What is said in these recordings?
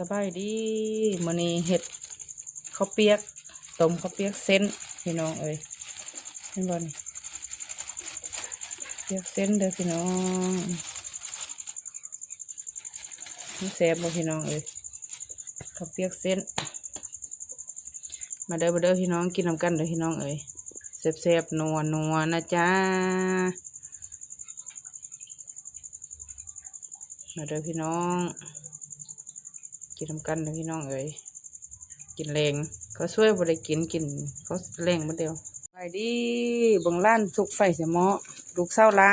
สบายดีมื้อนี้เห็ดข้าวเปียกต้มข้าวเปียกเส้นพี่น้องเอ้ยเห็นบ่นี่เปียกเส้นเด้อพี่น้องมันแซ่บบ่พี่น้องเอ้ยข้าวเปียกเส้น มาเด้อมาเด้อพี่น้องกินน้ำกันเด้อพี่น้องเอ้ยแซ่บๆนัวนัวนะจ๊ะมาเด้อพี่น้อง กินทำกันนะพี่น้องเอ๋ยกินแรงเขาช่วยบริกินกินเขาแรงมาเดียวไปดีเบังล้านสุกไฟเสียหมอลูกเศร้าละ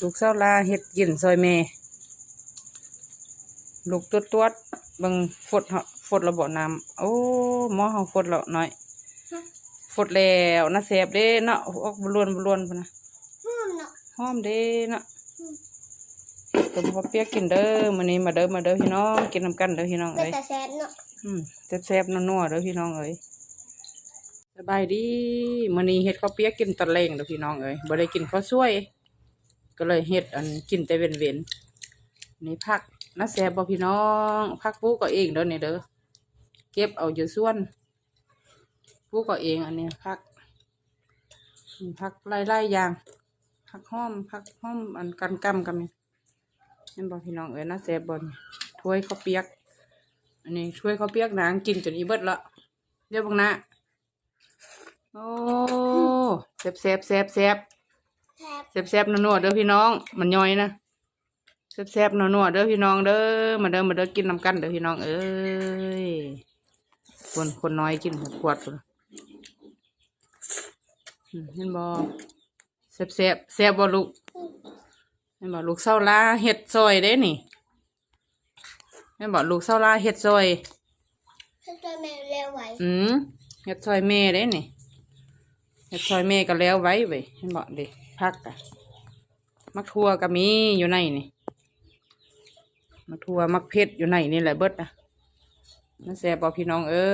ลูกเศร้าละเฮ็ดกินซอยเมลูกตัวตัวๆเบังฟดเหาะฟดระเบาน้ำโอ้หมอเขาฟดแล้วหน่อยฟดแล้วนะแสบเด้เนาะออกบลวนบลวนพะนะห้ามเนาะหอมเด้เนาะ ต้มข้าวเปียกกินเด้อมื้อนี้มาเด้อมาเด้อพี่น้องกินนำกันเด้อพี่น้องเป็นเอ้ยแต่แซนเนาะอืมแซ่บๆนัวๆเด้อพี่น้องเอ้ยสบายดีมื้อนี้เฮ็ดข้าวเปียกกินตะเลงเด้อพี่น้องเอ้ยบ่ได้กินข้าวสวย ก็เลยเฮ็ดอันกินแต่เว้นๆนี่ผักน่าแซ่บบ่พี่น้องผักปลูกก็เองเด้อนี่เด้อเก็บเอาอยู่สวนปลูกก็เองอันเนี้ยผักอืมผักหลายๆอย่างผักหอมผักหอมอันกันกำกันนี่ เห็นบ่พี่น้องเอ้ยน่าแซ่บบ่นี่ถ้วยข้าวเปียก อันนี้ช่วยเขาวเปียกนางกินจนอีเบิดละเรียบบังนะโอ้แซบแซบแซบแซบแทบแซบแซบนัวๆเด้อพี่น้อง มันย่อยนะแซบแซบนัวๆเด้อพี่น้องเด้อมาเด้อมาเด้อกินน้ำกันเด้อพี่น้องเอ้ยคนคนน้อยกินหกขวดพุ่นอืมเห็นบ่แซบแซบแซบบ่ลูก เห็นบ่ลูกเศร้าลาเห็ดซอยเด้นี่เห็นบ่ลูกเศร้าลาเห็ดซอยถ้าตัวแม่เร็วไหวอืมเฮ็ดซอยแม่เด้นี่เฮ็ดซอยแม่ก็แล้วไว้เว้ยเห็นบ่เด็พักอะมักทั่วก็มีอยู่ในนี่มักทั่วมักเผ็ดอยู่ในนี่แหละเบิดอะน่าแซ่บบ่พี่น้องเอ้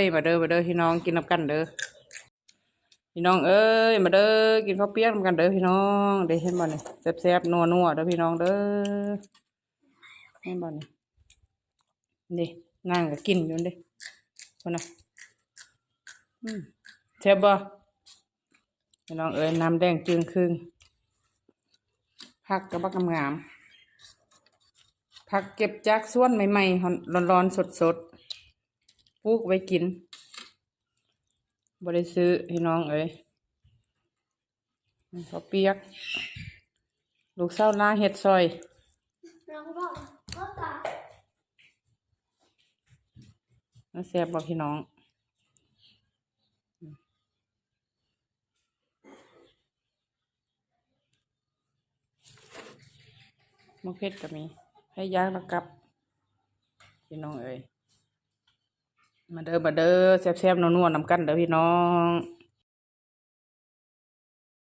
ยมาเด้อมาเด้อพี่น้องกินน้ำกันเด้อ พี่น้องเอ้ยมาเด้อกินข้าวเปียกนกันเด้อพี่น้องเด้เห็นบ่นี่แซ่บๆนัวๆเด้อพี่น้องเด้อเห็นบ่นี่นี่นางก็กินอยู่เด้คนน่ะแซ่บบ่พี่น้องเอ้ยน้ำแดงจึงครึ่งผักกระบักงามผักเก็บจากสวนใหม่ๆร้อนๆสดๆปลูกไว้กิน บ่ได้ซื้อพี่น้องเอ้ยเขาเปียก ลูกเศร้าลาเห็ดซอยลองบอกก็ตาน่าแซ่บบ่พี่น้องมะเขือก็มีให้ย่างแล้วกับ พี่น้องเอ้ย มาเด้อมาเด้อแซ่บๆนัวๆนำกันเด้อพี่น้อง